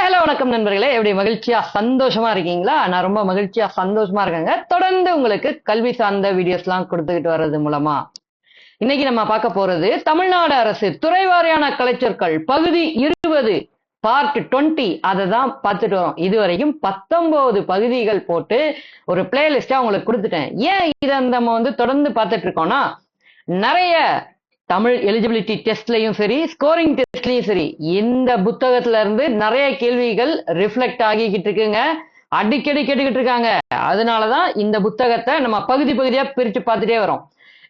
Hello வணக்கம் நண்பர்களே. எப்படி மகிழ்ச்சியா சந்தோஷமா இருக்கீங்களா? நான் ரொம்ப மகிழ்ச்சியா சந்தோஷமா இருக்கேங்க. தொடர்ந்து உங்களுக்கு கல்வி சார்ந்த வீடியோஸ்லாம் கொடுத்துக்கிட்டு வர்றது மூலமா. இன்னைக்கு நம்ம பார்க்க போறது தமிழ்நாடு அரசு துறைவாரியான கலைச்சொற்கள் பகுதி இருபது பார்ட் டுவெண்ட்டி அதை தான் பார்த்துட்டு வரோம். இது வரைக்கும் பத்தொன்பது பகுதிகள் போட்டு ஒரு பிளேலிஸ்டா உங்களுக்கு கொடுத்துட்டேன். ஏன் இதை நம்ம வந்து தொடர்ந்து பார்த்துட்டு இருக்கோம்னா நிறைய தமிழ் எலிஜிபிலிட்டி டெஸ்ட்லையும் சரி ஸ்கோரிங் டெஸ்ட்லையும் சரி இந்த புத்தகத்துல இருந்து நிறைய கேள்விகள் ரிஃப்ளெக்ட் ஆகிக்கிட்டு இருக்குங்க. அடிக்கடி கேட்டுக்கிட்டு இருக்காங்க. அதனாலதான் இந்த புத்தகத்தை நம்ம பகுதி பகுதியா பிரிச்சு பார்த்துட்டே வரோம்.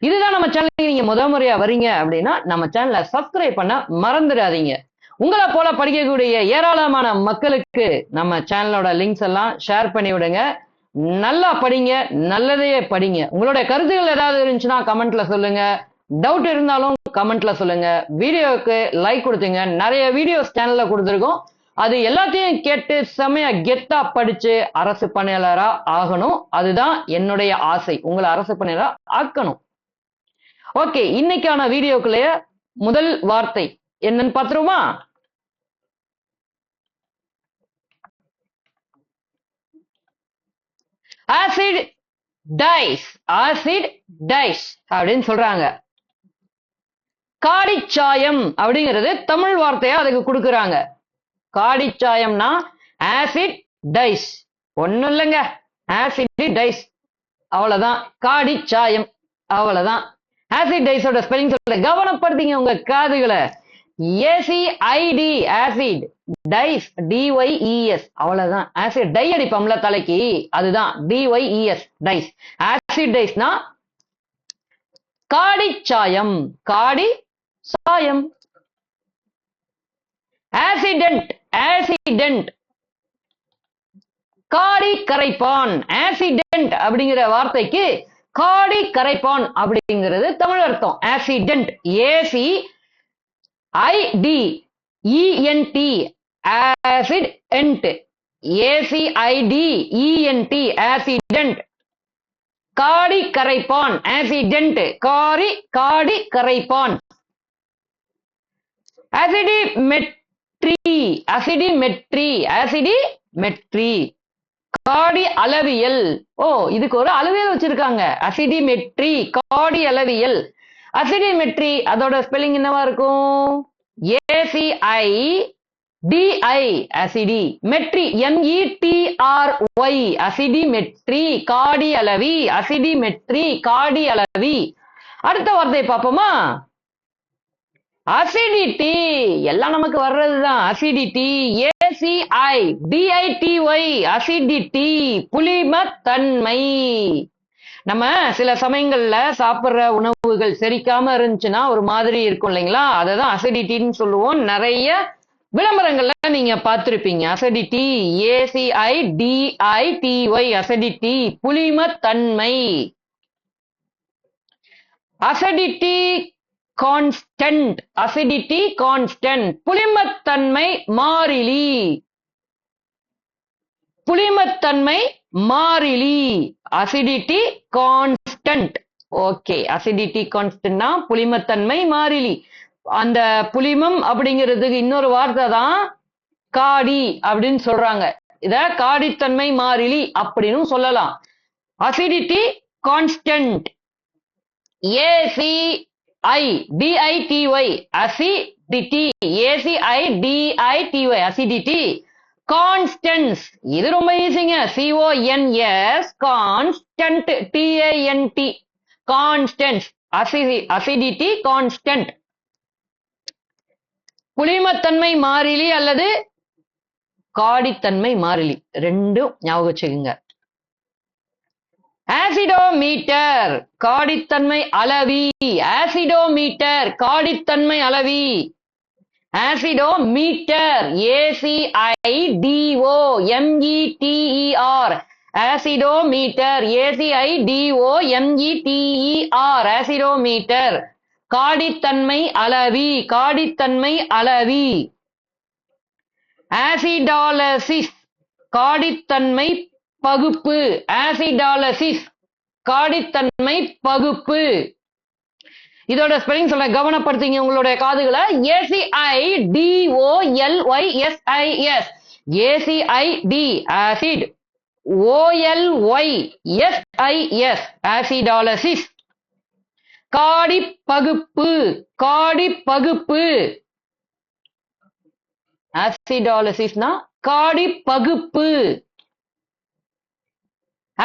இதுதான் நம்ம சேனலுக்கு நீங்க முத முறையா வரீங்க அப்படின்னா நம்ம சேனலை சப்ஸ்கிரைப் பண்ண மறந்துடாதீங்க. உங்களை போல படிக்கக்கூடிய ஏராளமான மக்களுக்கு நம்ம சேனலோட லிங்க்ஸ் எல்லாம் ஷேர் பண்ணி விடுங்க. நல்லா படிங்க நல்லதையே படிங்க. உங்களுடைய கருத்துகள் ஏதாவது இருந்துச்சுன்னா கமெண்ட்ல சொல்லுங்க. டவுட் இருந்தாலும் கமெண்ட்ல சொல்லுங்க. வீடியோவுக்கு லைக் கொடுத்துங்க. நிறைய வீடியோஸ் சேனல்ல கொடுத்துருக்கோம். அது எல்லாத்தையும் கேட்டு செமையா கெத்தா படிச்சு அரசு பணியாளரா ஆகணும். அதுதான் என்னுடைய ஆசை. உங்களை அரசு பணியாளரா ஆக்கணும். ஓகே இன்னைக்கான வீடியோக்குள்ளேய முதல் வார்த்தை. என்னன்னு பார்த்துருமா ஆசிட் டைஸ் ஆசிட் டைஸ் அப்படின்னு சொல்றாங்க. காடிச்சாயம் அப்படிங்கிறது தமிழ் வார்த்தையா அதுக்கு கொடுக்குறாங்க. காடிச்சாயம்னா ஆசிட் டைஸ் ஒண்ணும் இல்லைங்க. ஆசிட் டைஸ் அவ்வளவுதான். காடிச்சாயம். அவ்வளவுதான். ஆசிட் டைஸோட ஸ்பெல்லிங் சொல்ல கவனப்படுத்திங்க உங்க காதுகளை. ஏசிஐடி ஆசிட் டைஸ் டிஒய்இஎஸ் அவ்வளவுதான். ஆசிட் டை அடிப்பம்ல தலைக்கு. அதுதான். D Y E S dyes acid டைஸ்னா காடிச்சாயம். காடி சாயம். ஆசிடென்ட் ஆசிடென்ட் காடி கரைப்பான் ஆசிடென்ட் அப்படிங்கிற வார்த்தைக்கு காடி கரைப்பான் அப்படிங்கிறது தமிழ் அர்த்தம். Acidant A C I D E N T acidant A C I D E N T acidant காடி கரைப்பான் ஆசிடென்ட் காரி காடி கரைப்பான். அசிடி மெட்ரி அசிடிமெட்ரி அசிடி மெட்ரி காடி அளவியல். ஓ இதுக்கு ஒரு அளவியல் வச்சிருக்காங்க. அசிடிமெட்ரி காடி அளவியல். அசிடிமெட்ரி அதோட ஸ்பெல்லிங் என்னவா இருக்கும்? A C I D I acidimetry M E T R Y acidimetry காடி அளவி அசிடிமெட்ரி காடி அளவி. அடுத்த வார்த்தை பார்ப்போமா? அசிடிட்டி எல்லாம் நமக்கு வர்றதுதான். Acidity A C I D I T Y acidity புளிமத்தன்மை. நம்ம சில சமயங்கள்ல சாப்பிடுற உணவுகள் செரிக்காம இருந்துச்சுன்னா ஒரு மாதிரி இருக்கும் இல்லைங்களா? அதை தான் அசிடிட்டின்னு சொல்லுவோம். நிறைய விளம்பரங்கள்ல நீங்க பார்த்திருப்பீங்க. Acidity A C I D I T Y acidity புளிமத்தன்மை. Acidity constant acidity constant புளிமத்தன்மை மாறிலி. புளிமத்தன்மை மாறிலி. அசிடிட்டி கான்ஸ்டன்ட் ஓகே அசிடிட்டி கான்ஸ்டன்ட்னா புளிமத்தன்மை மாறிலி. அந்த புளிமம் அப்படிங்கிறதுக்கு இன்னொரு வார்த்தை தான் காடி அப்படின்னு சொல்றாங்க. இத காடித்தன்மை மாறிலி அப்படின்னு சொல்லலாம். Acidity constant A C I D I T Y acidity A C I D I T Y acidity constants இது ரொம்ப ஈஸிங்க C O N S constant T A N T constants acidity acidity constant குளிமத்தன்மை மாறிலி அல்லது காடித்தன்மை மாறிலி. ரெண்டும் ஞாபகம் வச்சுக்கோங்க. ஆசிடோமீட்டர் காடித்தன்மை அளவி. ஆசிடோமீட்டர் காடித்தன்மை அளவி. Acidometer A C I D O M E T E R acidometer A C I D O M E T E R acidometer காடித்தன்மை அளவி காடித்தன்மை அளவி. ஆசிடாலசிஸ் காடித்தன்மை பகுப்பு ஆசிடாலசிஸ் காடித்தன்மை பகுப்பு. இதோட ஸ்பெல்லிங் சொல்றேன். கவனப்படுத்திங்க உங்களுடைய காதுகளை. A C I D O L Y S I S A C I D acid O L Y S I S acidolysis காடி பகுப்பு காடி பகுப்பு ஆசிடாலசிஸ்னா காடி பகுப்பு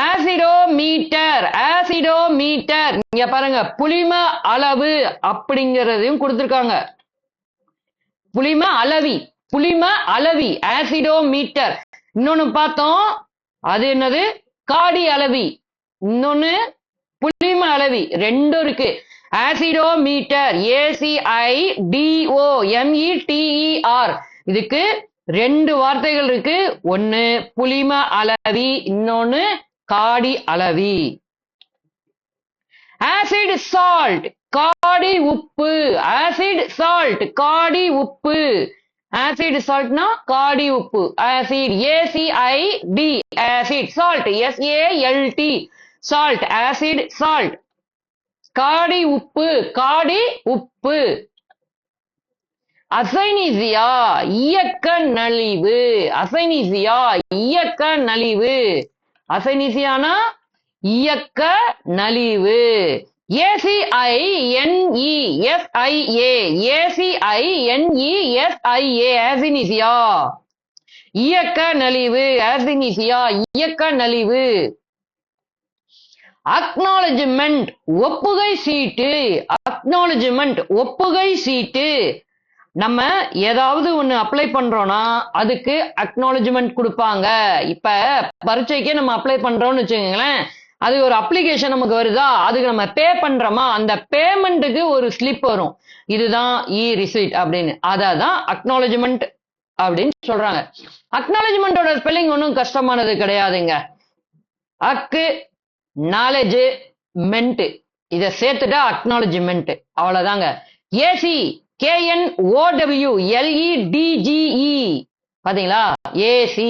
ஆசிடோமீட்டர் ஆசிடோமீட்டர் இங்க பாருங்க புளிம அளவு அப்படிங்கறதையும் கொடுத்துருக்காங்க. புளிம அளவி புளிம அளவி ஆசிடோமீட்டர் இன்னொன்னு பார்த்தோம் அது என்னது? காடி அளவி. இன்னொன்னு புளிம அளவி. ரெண்டும் இருக்கு. ஆசிடோமீட்டர் ஏசிஐ டிஓ எம்இடிஇஆர் இதுக்கு ரெண்டு வார்த்தைகள் இருக்கு. ஒன்னு புளிம அளவி இன்னொன்னு காடி அளவி. ஆசிட் சால்ட் காடி உப்பு. ஆசிட் சால்ட் காடி உப்பு. ஆசிட் சால்ட்னா காடி உப்பு. Acid A C I D acid salt S A L T salt acid salt காடி உப்பு காடி உப்பு. அசைனிசியா இயக்க நலிவு. அசைனிசியா இயக்க நலிவு. அசைனிசியானா இயக்க நலிவு. A C I N E S I A A C I N E S I A acinesia இயக்க நலிவு. ஆசினிசியா இயக்க நலிவு. அக்னாலஜ்மெண்ட் ஒப்புகை சீட்டு. அக்னாலஜ்மெண்ட் ஒப்புகை சீட்டு. நம்ம ஏதாவது ஒன்று அப்ளை பண்றோம்னா அதுக்கு அக்னாலஜ்மெண்ட் கொடுப்பாங்க. இப்ப பரீட்சைக்கே நம்ம அப்ளை பண்றோம்னு வச்சுக்கோங்களேன் அது ஒரு அப்ளிகேஷன் நமக்கு வருதா? அதுக்கு நம்ம பே பண்றோமா? அந்த பேமெண்ட்டுக்கு ஒரு ஸ்லிப் வரும். இதுதான் இ ரிசீட் அப்படின்னு. அதான் அக்னாலஜ்மெண்ட் அப்படின்னு சொல்றாங்க. அக்னாலஜ்மெண்டோட ஸ்பெல்லிங் ஒன்றும் கஷ்டமானது கிடையாதுங்க. அக்கு நாலேஜ் மென்ட் இதை சேர்த்துட்டா அக்னாலஜ்மெண்ட் அவ்வளவுதாங்க. A C K N O W L E D G E பாத்தீங்களா? A C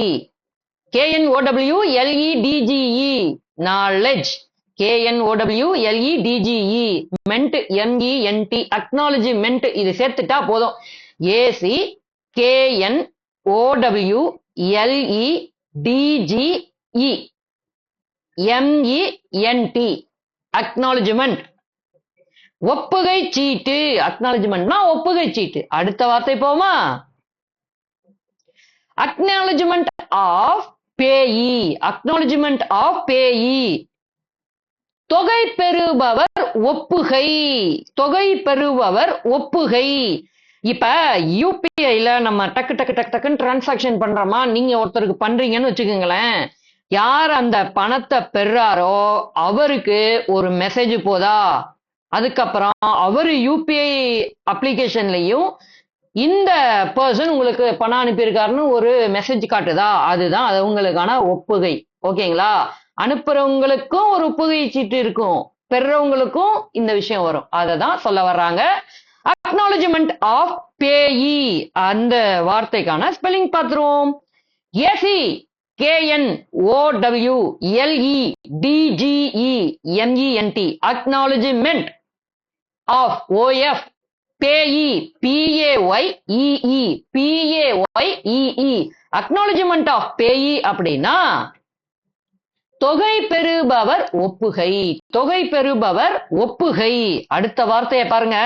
K N O W L E D G E knowledge K N O W L E D G E ment M E N T acknowledgement இது சேர்த்துட்டா போதும். A C K N O W L E D G E M E N T acknowledgement ஒப்புகை சீட்டு. அக்னாலஜ்மெண்ட்னா ஒப்புகை சீட்டு. அடுத்த வார்த்தை போமா? Acknowledgement of payee. Acknowledgement of payee. தொகை பெறுபவர் ஒப்புகை. தொகை பெறுபவர் ஒப்புகை. இப்ப யூபிஐல நம்ம டக்கு டக்கு டக்கு டக்குன்னு டிரான்சாக்ஷன் பண்றோமா? நீங்க ஒருத்தருக்கு பண்றீங்கன்னு வச்சுக்கோங்களேன். யார் அந்த பணத்தை பெறாரோ அவருக்கு ஒரு மெசேஜ் போதா? அதுக்கப்புறம் அவர் யூபிஐ அப்ளிகேஷன்லையும் இந்த பர்சன் உங்களுக்கு பணம் அனுப்பியிருக்காருன்னு ஒரு மெசேஜ் காட்டுதா? அதுதான் அது உங்களுக்கான ஒப்புகை. ஓகேங்களா? அனுப்புறவங்களுக்கும் ஒரு ஒப்புகை சீட்டு இருக்கும். பெறவங்களுக்கும் இந்த விஷயம் வரும். அதை தான் சொல்ல வர்றாங்க. அக்னாலஜ்மெண்ட் ஆஃப் பேஇ அந்த வார்த்தைக்கான ஸ்பெல்லிங் பார்த்துருவோம். A C K N O W L E D G E M E N T acknowledgement of O F payee P A Y E E P A Y E E acknowledgement of payee அப்படின்னா தொகை பெறுபவர் ஒப்புகை. தொகை பெறுபவர் ஒப்புகை. அடுத்த வார்த்தையை பாருங்க.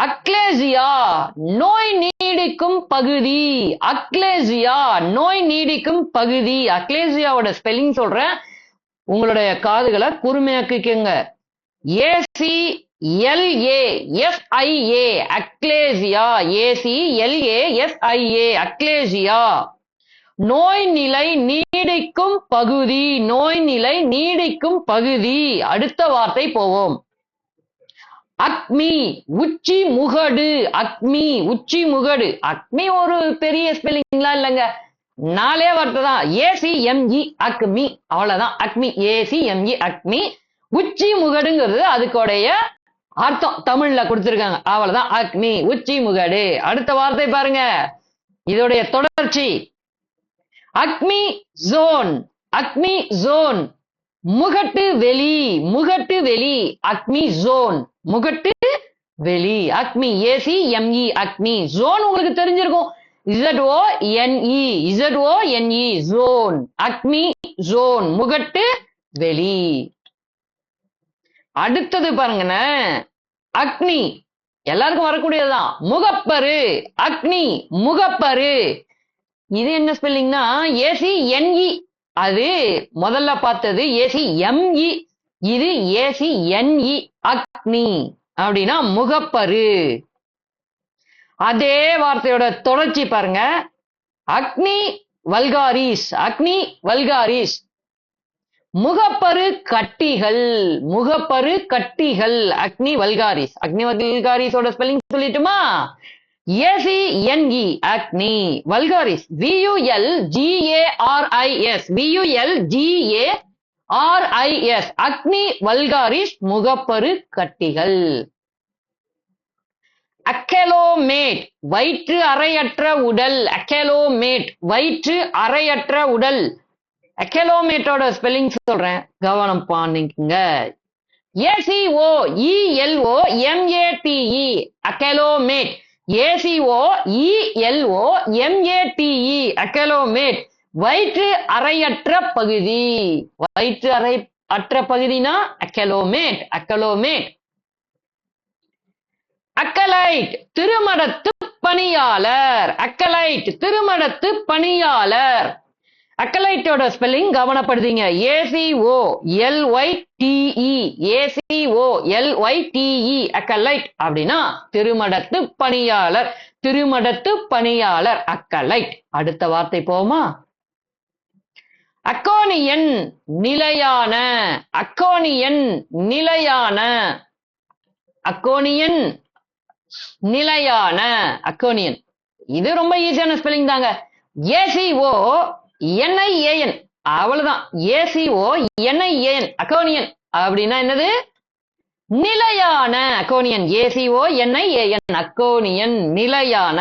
அக்லேசியா நோய் நீடிக்கும் பகுதி. அக்லேசியா நோய் நீடிக்கும் பகுதி. அக்லேசியாவோட ஸ்பெல்லிங் சொல்றேன். உங்களுடைய காதுகளை கூர்மையாக்கிக்கங்க A C L A S I A aclasia A C L A S I A aclasia நோய் நிலை நீடிக்கும் பகுதி நோய் நிலை நீடிக்கும் பகுதி. அடுத்த வார்த்தை போவோம். அக்மி உச்சி முகடு. அக்மி உச்சி முகடு. அக்மி ஒரு பெரிய ஸ்பெல்லிங்லாம் இல்லைங்க? நாலே வார்த்தை தான். A C M E acme. அவ்வளவுதான். Acme. A C M E acme. உச்சி முகடுங்கிறது அதுக்குடைய அர்த்தம். தமிழ்ல கொடுத்திருக்காங்க. அவ்வளவுதான். அக்மி உச்சி முகடு. அடுத்த வார்த்தை பாருங்க. இதோடைய தொடர்ச்சி. அக்மி ஜோன். அக்மி ஜோன். முகட்டு வெளி. முகட்டு வெளி. Acme zone. முகட்டு வெளி. Acme A C M E acme zone உங்களுக்கு தெரிஞ்சிருக்கும். இசட்ஓ என்இ இசட்ஓ என்இ ஜோன். அக்னி ஜோன். முகட்டு வெளி. அடுத்தது பாருங்கண்ணே. அக்னி. எல்லாருக்கும் வரக்கூடியதுதான். முகப்பரு. அக்னி முகப்பரு. இது என்ன ஸ்பெல்லிங்னா ஏசி என்இ அது முதல்ல பார்த்தது ஏசி எம்இ இது A C N E acne. அப்படின்னா முகப்பரு. அதே வார்த்தையோட தொடர்ச்சி பாருங்க. அக்னி வல்காரிஸ். அக்னி வல்காரிஸ். முகப்பரு கட்டிகள் முகப்பரு கட்டிகள். அக்னி vulgaris. Agni வல்காரிஸோட spelling சொல்லிட்டுமா? A C N E acne vulgaris. V U L G A R I S V U L G A R I S acne vulgaris முகப்பரு கட்டிகள். Acoelomate. வயிற்று அறையற்ற உடல். அக்கெலோமேட். வயிற்று அறையற்ற உடல். அக்கெலோமேட்டோட ஸ்பெல்லிங் சொல்றேன். கவனம் பண்ணிக்கங்க. A C O E L O M A T E acoelomate. A C O E L O M A T E acoelomate. வயிற்று அறையற்ற பகுதி. வயிற்று அறை அற்ற பகுதினா அக்கெலோமேட். அக்கெலோமேட். அக்கலைட் திருமடத்து பணியாளர். அக்கலைட் திருமடத்து பணியாளர். அக்கலைட்டோட spelling கவனப்படுத்தீங்க. A C O L Y T E A C O L Y T E acolyte அப்படின்னா திருமடத்து பணியாளர் திருமடத்து பணியாளர் அக்கலைட். அடுத்த வார்த்தை போமா? அக்கோனியன் நிலையான அக்கோனியன் நிலையான அக்கோனியன் நிலையான அக்கோனியன் இது ரொம்ப ஈஸியான ஸ்பெல்லிங் தாங்க. ஏசிஓ என்ஐஏஎன் அவ்வளவுதான். ஏசிஓ என்ஐஏஎன் அக்கோனியன் அப்படின்னா என்னது? நிலையான அக்கோனியன் ஏசிஓ என்ஐஏஎன் அக்கோனியன் நிலையான.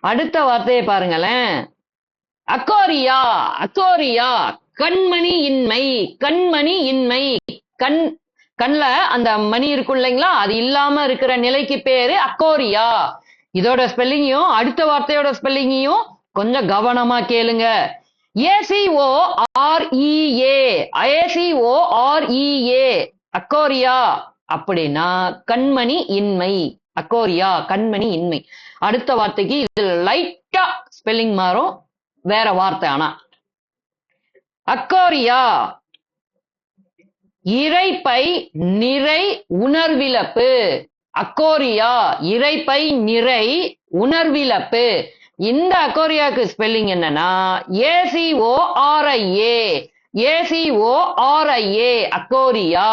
அடுத்த வார்த்தையை பாருங்களேன். அக்கோரியா அக்கோரியா கண்மணி இன்மை. கண்மணி இன்மை. கண் கண்ல அந்த மணி இருக்கும் இல்லைங்களா? அது இல்லாம இருக்கிற நிலைக்கு பேரு அக்கோரியா இதோட ஸ்பெல்லிங்கையும் அடுத்த வார்த்தையோட ஸ்பெல்லிங்கையும் கொஞ்சம் கவனமா கேளுங்க. A C O R E A A C O R E A acorea அப்படின்னா கண்மணி இன்மை. அக்கோரியா கண்மணி இன்மை. அடுத்த வார்த்தைக்கு இது லைட்டா ஸ்பெல்லிங் மாறும். வேற வார்த்தை ஆனா. அக்கோரியா. இறைப்பை நிறை உணர்விழப்பு. அக்கோரியா இறைப்பை நிறை உணர்விழப்பு. இந்த அக்கோரியாக்கு ஸ்பெல்லிங் என்னன்னா A C O R I A A C O R I A acoria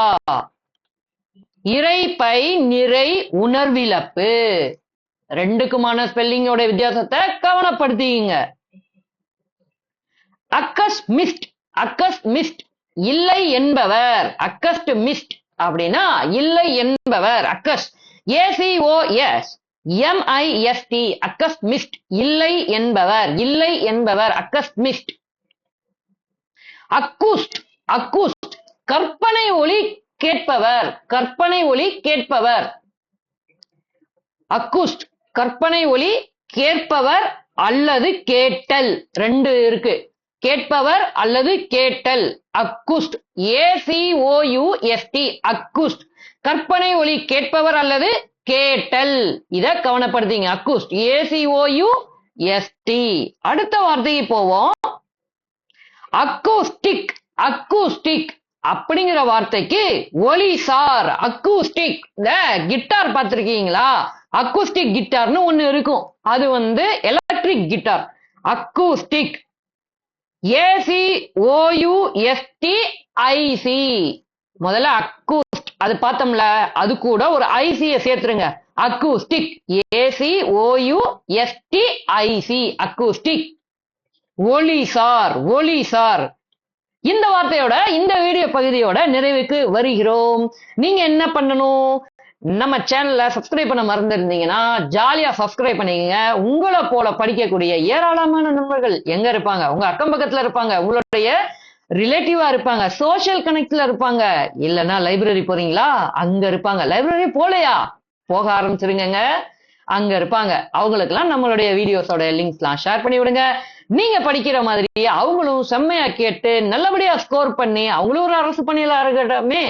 இறைப்பை நிறை உணர்விழப்பு. ரெண்டுக்குமான ஸ்பெல்லிங்கோட வித்தியாசத்தை கவனப்படுத்திங்க அக்கஸ் மிஸ்ட் அக்கஸ் மிஸ்ட் இல்லை என்பவர். அக்கஸ்ட் மிஸ்ட் அப்படின்னா இல்லை என்பவர். Occurs A C O S M I S T acosmist. இல்லை என்பவர் இல்லை என்பவர் அக்கஸ்மிஸ்ட். அக்கூஸ்ட் அக்கூஸ்ட். கற்பனை ஒளி கேட்பவர் கற்பனை ஒளி கேட்பவர். அக்கூஸ்ட் கற்பனை ஒளி கேட்பவர் அல்லது கேட்டல். ரெண்டு இருக்கு. கேட்பவர் அல்லது கேட்டல். அக்குஸ்ட் ஏசிஓயுஎஸ்டி அக்குஸ்ட். கற்பனை ஒளி கேட்பவர் அல்லது கேட்டல். இத கவனப்படுத்திங்க. அக்குஸ்ட். ஏசிஓயு எஸ்டி அடுத்த வார்த்தைக்கு போவோம். அக்கூஸ்டிக். அக்கூஸ்டிக். அப்படிங்கிற வார்த்தைக்கு ஒலிசார் அக்கூஸ்டிக். இந்த கிட்டார் பார்த்திருக்கீங்களா? அக்கூஸ்டிக் கிட்டார்னு ஒண்ணு இருக்கும். அது வந்து electric guitar. Acoustic. A C O U S T I C முதல்ல அக்கூ அது பார்த்தோம்ல அது கூட ஒரு ஐசிய சேர்த்துருங்க. Acoustic A C O U S T I C acoustic Oli sir இந்த வார்த்தையோட இந்த வீடியோ பகுதியோட நிறைவுக்கு வருகிறோம். நீங்க என்ன பண்ணணும்? நம்ம சேனல்ல சப்ஸ்கிரைப் பண்ண மறந்துருந்தீங்கன்னா ஜாலியா சப்ஸ்கிரைப் பண்ணிக்கங்க. உங்களை போல படிக்கக்கூடிய ஏராளமான நண்பர்கள் எங்க இருப்பாங்க? உங்க அக்கம் பக்கத்துல இருப்பாங்க. உங்களுடைய ரிலேட்டிவா இருப்பாங்க. சோஷியல் கனெக்ட்ல இருப்பாங்க. இல்லைன்னா லைப்ரரி போறீங்களா? அங்க இருப்பாங்க. லைப்ரரி போலையா? போக ஆரம்பிச்சிருங்க அங்க இருப்பாங்க. அவங்களுக்கெல்லாம் நம்மளுடைய வீடியோஸோட லிங்க்ஸ்லாம் ஷேர் பண்ணி விடுங்க. நீங்க படிக்கிற மாதிரி அவங்களும் செம்மையா கேட்டு நல்லபடியா ஸ்கோர் பண்ணி அவங்களும் ஒரு அரசு பணியில இருக்கட்டுமே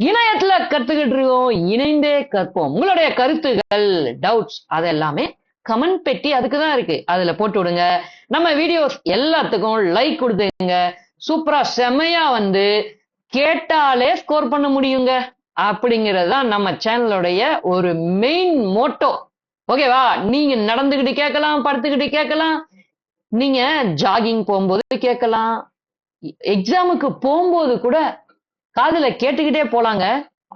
இணையத்துல கத்துக்கிட்டு இருக்கோம். இணைந்தே கற்போம். உங்களுடைய கருத்துகள் டவுட்ஸ் அதெல்லாமே கமெண்ட் பெட்டி அதுக்கு தான் இருக்கு. அதுல போட்டு விடுங்க. நம்ம வீடியோஸ் எல்லாத்துக்கும் லைக் கொடுத்துங்க. சூப்பரா செமையா வந்து கேட்டாலே ஸ்கோர் பண்ண முடியுங்க அப்படிங்கிறது தான் நம்ம சேனலுடைய ஒரு மெயின் மோட்டோ ஓகேவா நீங்க நடந்துகிட்டு கேட்கலாம் படுத்துக்கிட்டு கேட்கலாம். நீங்க ஜாகிங் போகும்போது கேட்கலாம். எக்ஸாமுக்கு போகும்போது கூட காதுல கேட்டுக்கிட்டே போலாங்க.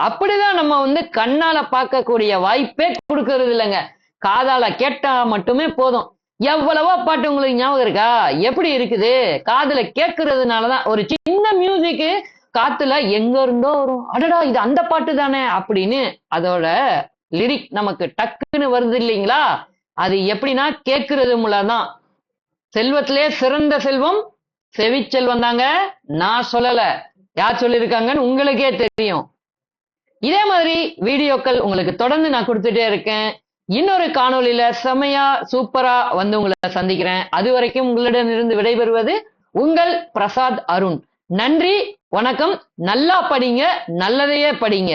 அப்படிதான் நம்ம வந்து கண்ணால பார்க்கக்கூடிய வாய்ப்பே கொடுக்கறது இல்லைங்க காதால கேட்டா மட்டுமே போதும். எவ்வளவோ பாட்டு உங்களுக்கு ஞாபகம் இருக்கா? எப்படி இருக்குது? காதுல கேட்கறதுனாலதான் ஒரு சின்ன மியூசிக்கு காத்துல எங்க இருந்தோ வரும். அடடா இது அந்த பாட்டு தானே அப்படின்னு அதோட லிரிக் நமக்கு டக்குன்னு வருது இல்லைங்களா? அது எப்படின்னா கேட்கறது மூலம்தான். செல்வத்திலே சிறந்த செல்வம் செவிச்செல்வம் தாங்க. நான் சொல்லல. யார் சொல்லியிருக்காங்கன்னு உங்களுக்கே தெரியும். இதே மாதிரி வீடியோக்கள் உங்களுக்கு தொடர்ந்து நான் கொடுத்துட்டே இருக்கேன். இன்னொரு காணொளியில செமையா சூப்பரா வந்து உங்களை சந்திக்கிறேன். அது வரைக்கும் உங்களிடமிருந்து விடைபெறுவது உங்கள் பிரசாத் அருண். நன்றி வணக்கம். நல்லா படிங்க நல்லதையே படிங்க.